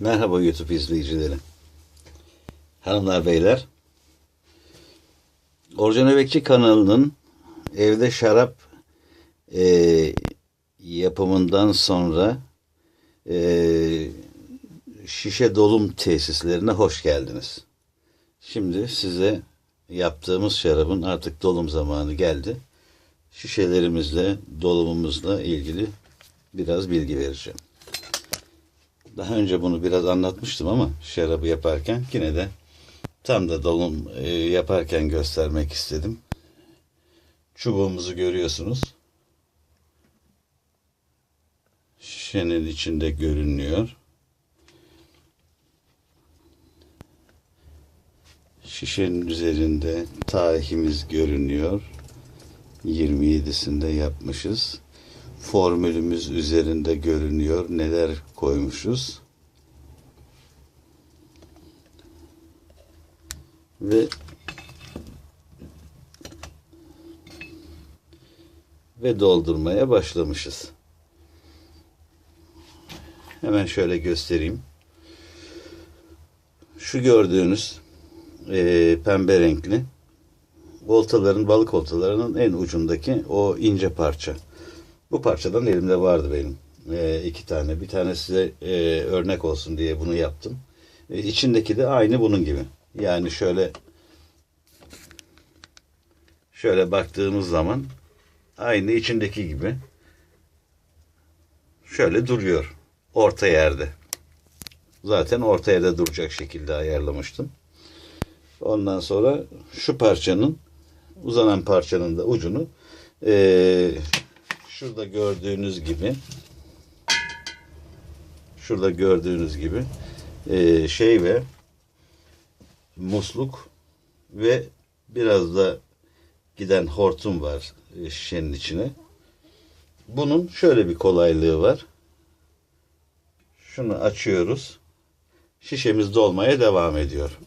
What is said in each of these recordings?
Merhaba YouTube izleyicileri. Hanımlar beyler. Orcan Bekçi kanalının evde şarap e, yapımından sonra e, şişe dolum tesislerine hoş geldiniz. Şimdi size yaptığımız şarabın artık dolum zamanı geldi. Şişelerimizle, dolumumuzla ilgili biraz bilgi vereceğim. Daha önce bunu biraz anlatmıştım ama şarabı yaparken yine de tam da dolum e, yaparken göstermek istedim. Çubuğumuzu görüyorsunuz. Şişenin içinde görünüyor. Şişenin üzerinde tarihimiz görünüyor. 27'sinde yapmışız formülümüz üzerinde görünüyor. Neler koymuşuz. Ve ve doldurmaya başlamışız. Hemen şöyle göstereyim. Şu gördüğünüz e, pembe renkli oltaların balık oltalarının en ucundaki o ince parça. Bu parçadan elimde vardı benim. E, iki tane. Bir tane size e, örnek olsun diye bunu yaptım. E, içindeki de aynı bunun gibi. Yani şöyle şöyle baktığımız zaman aynı içindeki gibi şöyle duruyor. Orta yerde. Zaten orta yerde duracak şekilde ayarlamıştım. Ondan sonra şu parçanın uzanan parçanın da ucunu eee şurada gördüğünüz gibi şurada gördüğünüz gibi e, şey ve musluk ve biraz da giden hortum var e, şişenin içine. Bunun şöyle bir kolaylığı var. Şunu açıyoruz. Şişemiz dolmaya devam ediyor.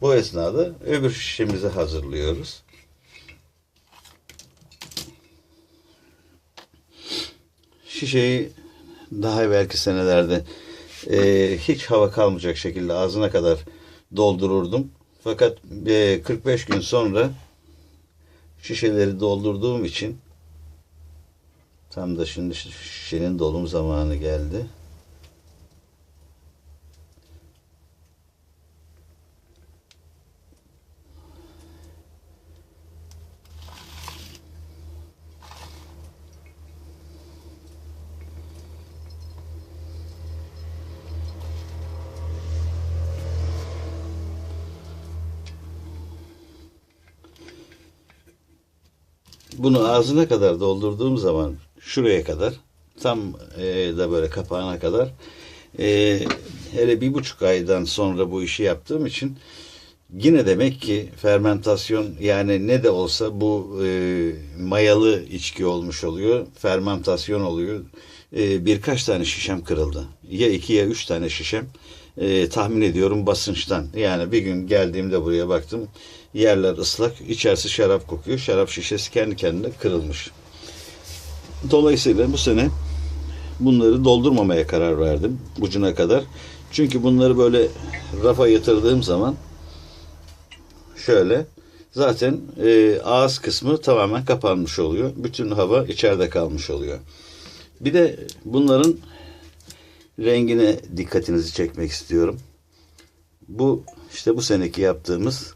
Bu esnada öbür şişemizi hazırlıyoruz. Şişeyi daha evvelki senelerde e, hiç hava kalmayacak şekilde ağzına kadar doldururdum. Fakat e, 45 gün sonra şişeleri doldurduğum için tam da şimdi şişenin dolum zamanı geldi. Bunu ağzına kadar doldurduğum zaman şuraya kadar tam e, da böyle kapağına kadar e, hele bir buçuk aydan sonra bu işi yaptığım için yine demek ki fermentasyon yani ne de olsa bu e, mayalı içki olmuş oluyor fermentasyon oluyor. E, birkaç tane şişem kırıldı. Ya iki ya üç tane şişem e, tahmin ediyorum basınçtan. Yani bir gün geldiğimde buraya baktım Yerler ıslak, içerisi şarap kokuyor. Şarap şişesi kendi kendine kırılmış. Dolayısıyla bu sene bunları doldurmamaya karar verdim ucuna kadar. Çünkü bunları böyle rafa yatırdığım zaman şöyle zaten e, ağız kısmı tamamen kapanmış oluyor. Bütün hava içeride kalmış oluyor. Bir de bunların rengine dikkatinizi çekmek istiyorum. Bu işte bu seneki yaptığımız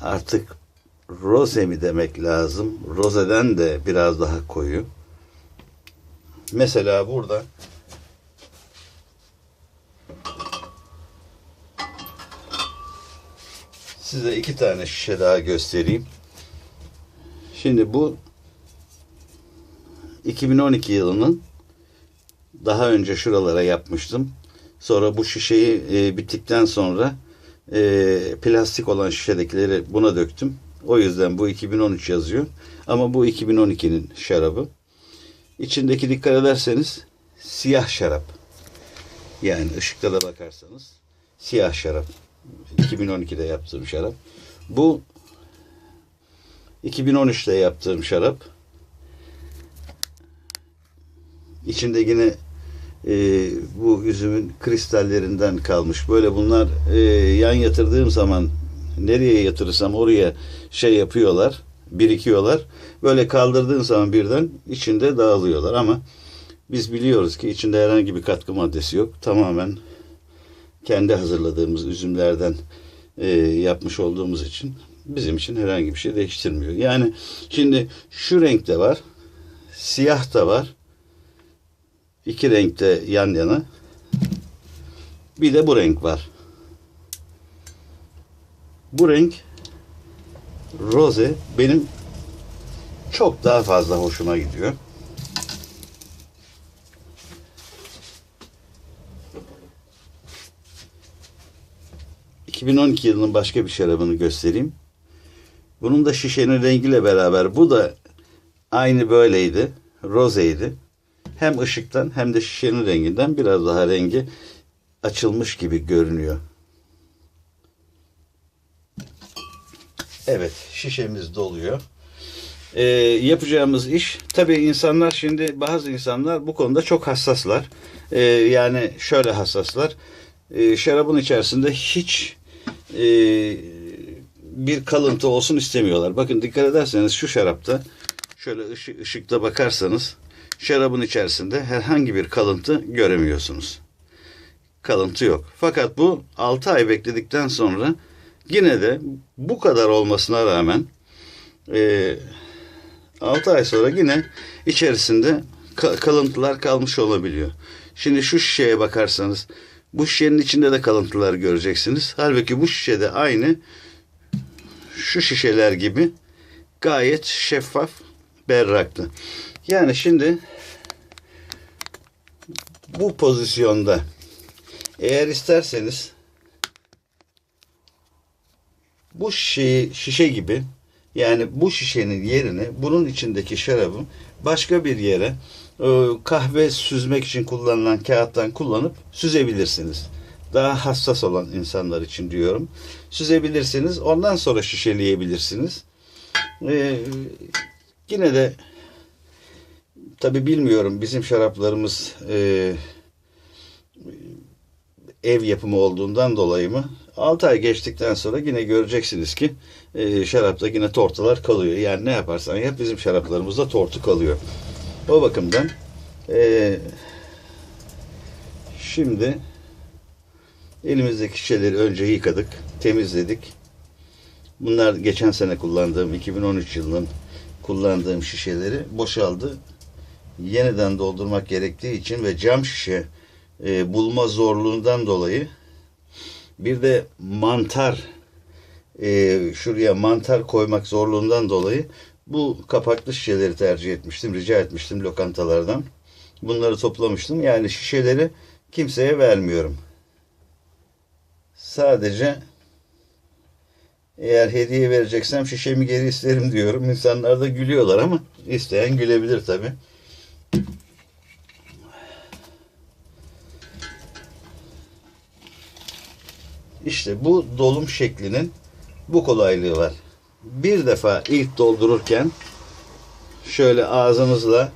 artık rose mi demek lazım? Rozeden de biraz daha koyu. Mesela burada size iki tane şişe daha göstereyim. Şimdi bu 2012 yılının daha önce şuralara yapmıştım. Sonra bu şişeyi e, bittikten sonra e, plastik olan şişedekileri buna döktüm. O yüzden bu 2013 yazıyor. Ama bu 2012'nin şarabı. İçindeki dikkat ederseniz siyah şarap. Yani ışıkta da bakarsanız siyah şarap. 2012'de yaptığım şarap. Bu 2013'te yaptığım şarap. İçinde yine e, bu üzümün kristallerinden kalmış. Böyle bunlar e, yan yatırdığım zaman nereye yatırırsam oraya şey yapıyorlar, birikiyorlar. Böyle kaldırdığın zaman birden içinde dağılıyorlar ama biz biliyoruz ki içinde herhangi bir katkı maddesi yok. Tamamen kendi hazırladığımız üzümlerden e, yapmış olduğumuz için bizim için herhangi bir şey değiştirmiyor. Yani şimdi şu renkte var, siyah da var. İki renkte yan yana. Bir de bu renk var. Bu renk roze benim çok daha fazla hoşuma gidiyor. ...2012 yılının başka bir şarabını göstereyim. Bunun da şişenin rengiyle beraber bu da aynı böyleydi. Rozeydi. Hem ışıktan hem de şişenin renginden biraz daha rengi açılmış gibi görünüyor. Evet, şişemiz doluyor. Ee, yapacağımız iş, tabii insanlar şimdi bazı insanlar bu konuda çok hassaslar. Ee, yani şöyle hassaslar. Ee, şarabın içerisinde hiç e, bir kalıntı olsun istemiyorlar. Bakın dikkat ederseniz şu şarapta şöyle ışık, ışıkta bakarsanız şarabın içerisinde herhangi bir kalıntı göremiyorsunuz. Kalıntı yok. Fakat bu 6 ay bekledikten sonra yine de bu kadar olmasına rağmen e, 6 ay sonra yine içerisinde ka- kalıntılar kalmış olabiliyor. Şimdi şu şişeye bakarsanız bu şişenin içinde de kalıntılar göreceksiniz. Halbuki bu şişede aynı şu şişeler gibi gayet şeffaf, berraktı. Yani şimdi bu pozisyonda eğer isterseniz bu şişeyi, şişe gibi yani bu şişenin yerine bunun içindeki şarabı başka bir yere e, kahve süzmek için kullanılan kağıttan kullanıp süzebilirsiniz. Daha hassas olan insanlar için diyorum. Süzebilirsiniz. Ondan sonra şişeleyebilirsiniz. Ee, yine de tabi bilmiyorum bizim şaraplarımız e, ev yapımı olduğundan dolayı mı 6 ay geçtikten sonra yine göreceksiniz ki e, şarapta yine tortular kalıyor. Yani ne yaparsan yap bizim şaraplarımızda tortu kalıyor. O bakımdan e, şimdi elimizdeki şişeleri önce yıkadık, temizledik. Bunlar geçen sene kullandığım 2013 yılının kullandığım şişeleri boşaldı. Yeniden doldurmak gerektiği için ve cam şişe e, bulma zorluğundan dolayı bir de mantar e, şuraya mantar koymak zorluğundan dolayı bu kapaklı şişeleri tercih etmiştim. Rica etmiştim lokantalardan. Bunları toplamıştım. Yani şişeleri kimseye vermiyorum. Sadece eğer hediye vereceksem şişemi geri isterim diyorum. İnsanlar da gülüyorlar ama isteyen gülebilir tabi. İşte bu dolum şeklinin bu kolaylığı var. Bir defa ilk doldururken şöyle ağzınızla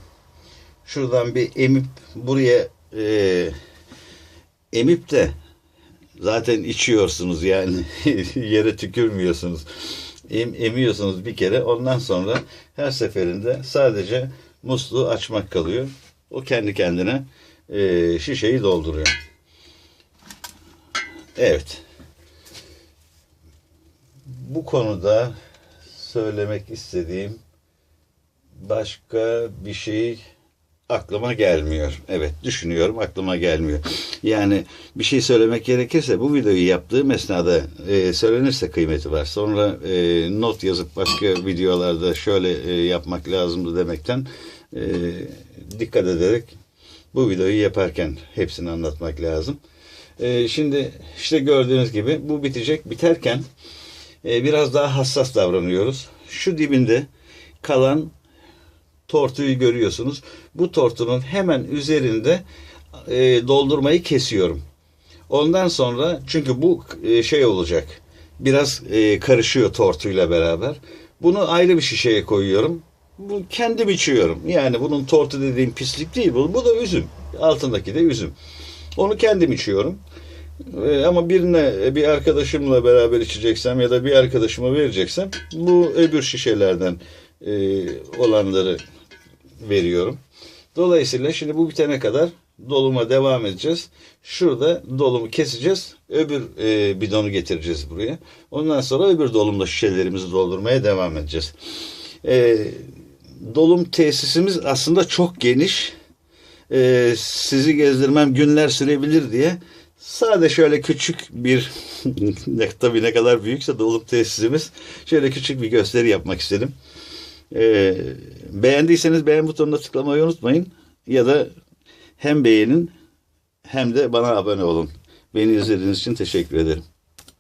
şuradan bir emip buraya e, emip de zaten içiyorsunuz yani yere tükürmüyorsunuz. Em, emiyorsunuz bir kere ondan sonra her seferinde sadece musluğu açmak kalıyor. O kendi kendine e, şişeyi dolduruyor. Evet. Bu konuda söylemek istediğim başka bir şey aklıma gelmiyor. Evet düşünüyorum aklıma gelmiyor. Yani bir şey söylemek gerekirse bu videoyu yaptığım esnada e, söylenirse kıymeti var. Sonra e, not yazıp başka videolarda şöyle e, yapmak lazımdı demekten e, dikkat ederek bu videoyu yaparken hepsini anlatmak lazım. E, şimdi işte gördüğünüz gibi bu bitecek. Biterken e, biraz daha hassas davranıyoruz. Şu dibinde kalan tortuyu görüyorsunuz. Bu tortunun hemen üzerinde e, doldurmayı kesiyorum. Ondan sonra çünkü bu e, şey olacak. Biraz e, karışıyor tortuyla beraber. Bunu ayrı bir şişeye koyuyorum. bu kendim içiyorum. Yani bunun tortu dediğim pislik değil. Bu, bu da üzüm. Altındaki de üzüm. Onu kendim içiyorum. Ee, ama birine bir arkadaşımla beraber içeceksem ya da bir arkadaşıma vereceksem bu öbür şişelerden e, olanları veriyorum. Dolayısıyla şimdi bu bitene kadar doluma devam edeceğiz. Şurada dolumu keseceğiz. Öbür e, bidonu getireceğiz buraya. Ondan sonra öbür dolumda şişelerimizi doldurmaya devam edeceğiz. E, dolum tesisimiz aslında çok geniş. E, sizi gezdirmem günler sürebilir diye Sade şöyle küçük bir tabii ne kadar büyükse dolum tesisimiz şöyle küçük bir gösteri yapmak istedim. Ee, beğendiyseniz beğen butonuna tıklamayı unutmayın. Ya da hem beğenin hem de bana abone olun. Beni izlediğiniz için teşekkür ederim.